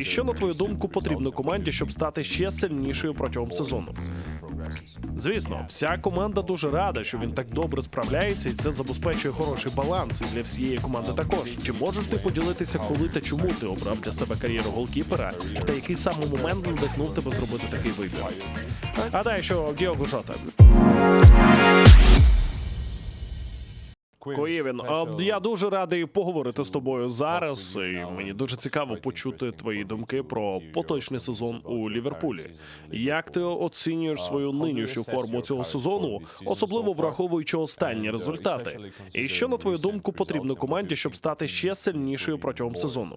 І що на твою думку потрібно команді, щоб стати ще сильнішою протягом сезону? Звісно, вся команда дуже рада, що він так добре справляється, і це забезпечує хороший баланс і для всієї команди також. Чи можеш ти поділитися, коли та чому ти обрав для себе кар'єру голкіпера, та який саме момент надихнув тебе зробити такий вибір? Гадаю, що Діого Жота. Коєвін, я дуже радий поговорити з тобою зараз. І мені дуже цікаво почути твої думки про поточний сезон у Ліверпулі. Як ти оцінюєш свою нинішню форму цього сезону, особливо враховуючи останні результати? І що на твою думку потрібно команді, щоб стати ще сильнішою протягом сезону?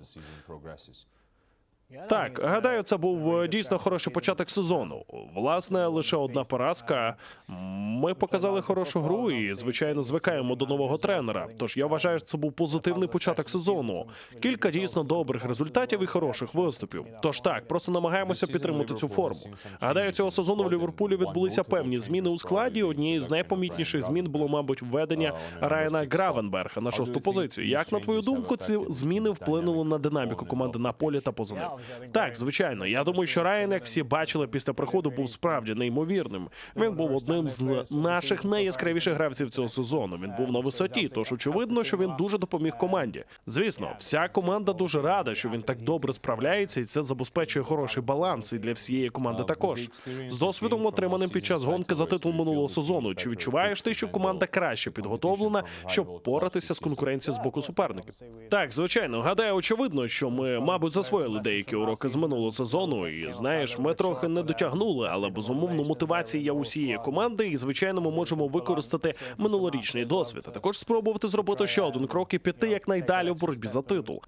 Так, гадаю, це був е, дійсно хороший початок сезону. Власне, лише одна поразка. Ми показали хорошу гру і, звичайно, звикаємо до нового тренера. Тож я вважаю, що це був позитивний початок сезону. Кілька дійсно добрих результатів і хороших виступів. Тож так, просто намагаємося підтримати цю форму. Гадаю, цього сезону в Ліверпулі відбулися певні зміни у складі. Однією з найпомітніших змін було, мабуть, введення Райана Гравенберга на шосту позицію. Як на твою думку, ці зміни вплинули на динаміку команди на полі та поза ним? Так, звичайно. Я думаю, що Райан, як всі бачили після приходу, був справді неймовірним. Він був одним з наших найяскравіших гравців цього сезону. Він був на висоті, тож очевидно, що він дуже допоміг команді. Звісно, вся команда дуже рада, що він так добре справляється, і це забезпечує хороший баланс і для всієї команди також. З досвідом, отриманим під час гонки за титул минулого сезону. Чи відчуваєш ти, що команда краще підготовлена, щоб поратися з конкуренцією з боку суперників? Так, звичайно, гадаю, очевидно, що ми, мабуть, засвоїли деякі уроки з минулого сезону. І знаєш, ми трохи не дотягнули, але безумовно мотивація усієї команди, і звичайно, ми можемо використати минулорічний досвід, а також спробувати зробити ще один крок і піти якнайдалі в боротьбі за титул.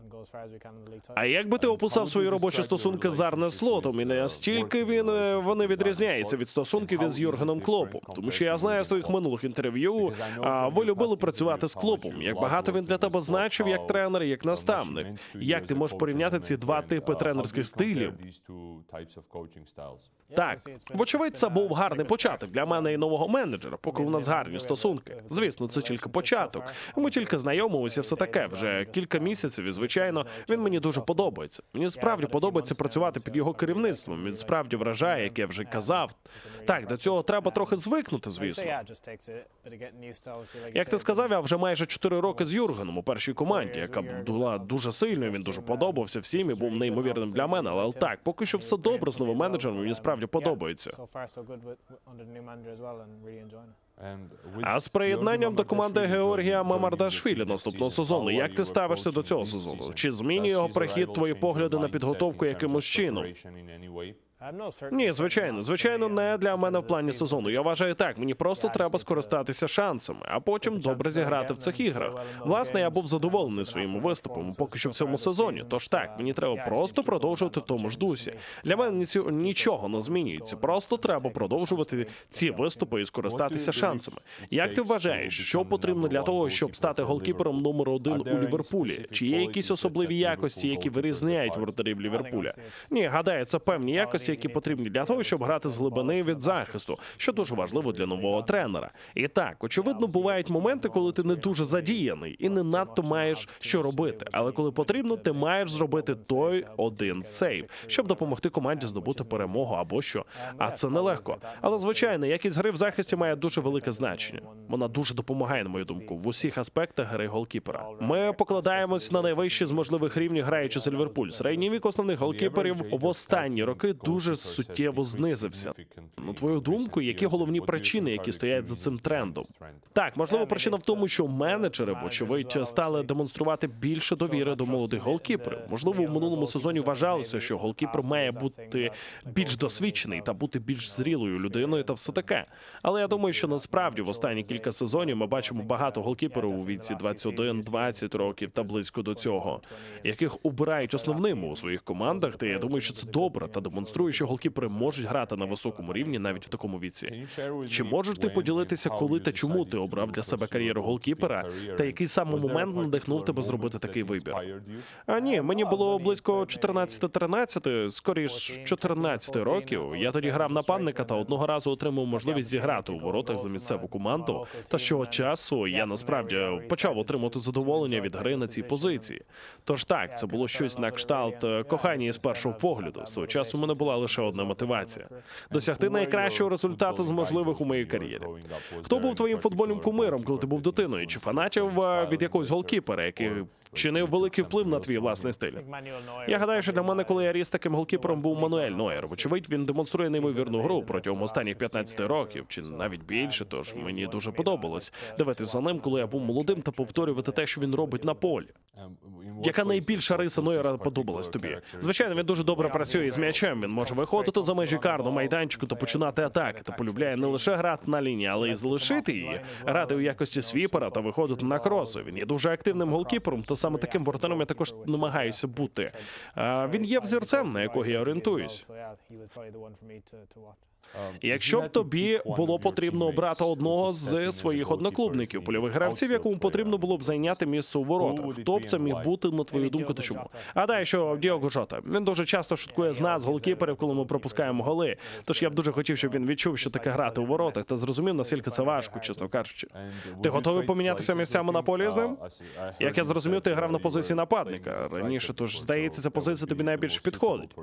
А як би ти описав свої робочі стосунки з Арне Слотом, і настільки він е, вони відрізняються від стосунків із Юргеном Клопом? Тому що я знаю з твоїх минулих інтерв'ю, а ви любили працювати з Клопом. Як багато він для тебе значив як тренер, як наставник. Як ти можеш порівняти ці два типи тренерських стилів? Так, вочевидь, це був гарний початок для мене і нового менеджера, поки у нас гарні стосунки. Звісно, це тільки початок. Ми тільки знайомилися, все таке. Вже кілька місяців, і звичайно, він мені дуже подобається. Мені справді подобається працювати під його керівництвом. Він справді вражає, як я вже казав. Так, до цього треба трохи звикнути, звісно. Як ти сказав, я вже майже 4 роки з Юргеном у першій команді, яка була дуже сильною. Він дуже подобався всім і був неймовірним для мене. Але так, поки що все добре з новим менеджером. Мені справді подобається. А з приєднанням до команди Георгія Мамардашвілі наступного сезону, як ти ставишся до цього сезону? Чи змінює його прихід твої погляди на підготовку якимось чином? Ні, звичайно, звичайно, не для мене в плані сезону. Я вважаю так. Мені просто треба скористатися шансами, а потім добре зіграти в цих іграх. Власне, я був задоволений своїм виступом поки що в цьому сезоні. Тож так, мені треба просто продовжувати в тому ж дусі. Для мене нічого не змінюється. Просто треба продовжувати ці виступи і скористатися шансами. Як ти вважаєш, що потрібно для того, щоб стати голкіпером номер один у Ліверпулі? Чи є якісь особливі якості, які вирізняють воротарів Ліверпуля? Ні, гадаю, це певні якості, які потрібні для того, щоб грати з глибини від захисту, що дуже важливо для нового тренера. І так, очевидно, бувають моменти, коли ти не дуже задіяний і не надто маєш що робити. Але коли потрібно, ти маєш зробити той один сейв, щоб допомогти команді здобути перемогу або що. А це нелегко. Але звичайно, якість гри в захисті має дуже велике значення. Вона дуже допомагає, на мою думку, в усіх аспектах гри голкіпера. Ми покладаємось на найвищі з можливих рівнів, граючи за Ліверпуль. Середній вік основних голкіперів в останні роки дуже суттєво знизився. На твою думку, які головні причини, які стоять за цим трендом? Так, можливо, причина в тому, що менеджери, вочевидь, стали демонструвати більше довіри до молодих голкіперів. Можливо, в минулому сезоні вважалося, що голкіпер має бути більш досвідчений та бути більш зрілою людиною та все таке. Але я думаю, що насправді в останні кілька сезонів ми бачимо багато голкіперів у віці 21-20 років та близько до цього, яких обирають основними у своїх командах. Та я думаю, що це добре та демонструє, демонструє, що голкіпери можуть грати на високому рівні навіть в такому віці. Чи можеш ти поділитися, коли та чому ти обрав для себе кар'єру голкіпера, та який саме момент надихнув тебе зробити такий вибір? А ні, мені було близько 14-13, скоріш 14 років. Я тоді грав нападника та одного разу отримав можливість зіграти у воротах за місцеву команду. Та з цього часу я насправді почав отримати задоволення від гри на цій позиції. Тож так, це було щось на кшталт е, кохання із першого погляду. З того часу у мене була лише одна мотивація досягти найкращого результату з можливих у моїй кар'єрі. Хто був твоїм футбольним кумиром, коли ти був дитиною? Чи фанатів е, від якогось голкіпера, який чинив великий вплив на твій власний стиль? Я гадаю, що для мене, коли я ріс таким голкіпером, був Мануель Нойер. Вочевидь, він демонструє неймовірну гру протягом останніх 15 років, чи навіть більше. Тож мені дуже подобалось дивитися за ним, коли я був молодим, та повторювати те, що він робить на полі. Яка найбільша риса Нойера подобалась тобі? Звичайно, він дуже добре працює з м'ячем. Він може виходити за межі карного майданчику та починати атаки. Та полюбляє не лише грати на лінії, але й залишити її, грати у якості свіпера та виходити на кроси. Він є дуже активним голкіпером, та саме таким воротарем я також намагаюся бути. Він є взірцем, на якого я орієнтуюсь. Якщо б тобі було потрібно обрати одного з своїх одноклубників, польових гравців, якому потрібно було б зайняти місце у воротах, хто б це міг бути на твою думку? Та чому? Гадаю, що Діого Жота. Він дуже часто шуткує з нас, голкіперів, коли ми пропускаємо голи. Тож я б дуже хотів, щоб він відчув, що таке грати у воротах, та зрозумів, наскільки це важко, чесно кажучи. Ти готовий помінятися місцями на полі з ним? Як я зрозумів, ти грав на позиції нападника раніше, тож здається, ця позиція тобі найбільше підходить.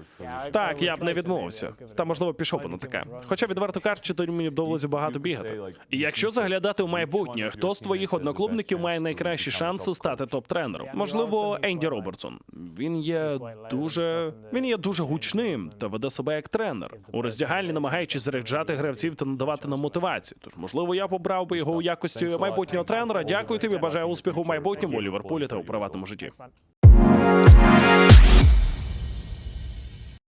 Так, я б не відмовився. Та можливо пішов би на таке. Хоча відверто кажучи, тоді мені довелося багато бігати. І якщо заглядати у майбутнє, хто з твоїх одноклубників має найкращі шанси стати топ-тренером? Можливо, Енді Робертсон. Він є дуже він є дуже гучним та веде себе як тренер у роздягальні, намагаючись заряджати гравців та надавати нам мотивацію. Тож, можливо, я побрав би його у якості майбутнього тренера. Дякую тобі. Бажаю успіху в майбутньому у Ліверпулі та у приватному житті.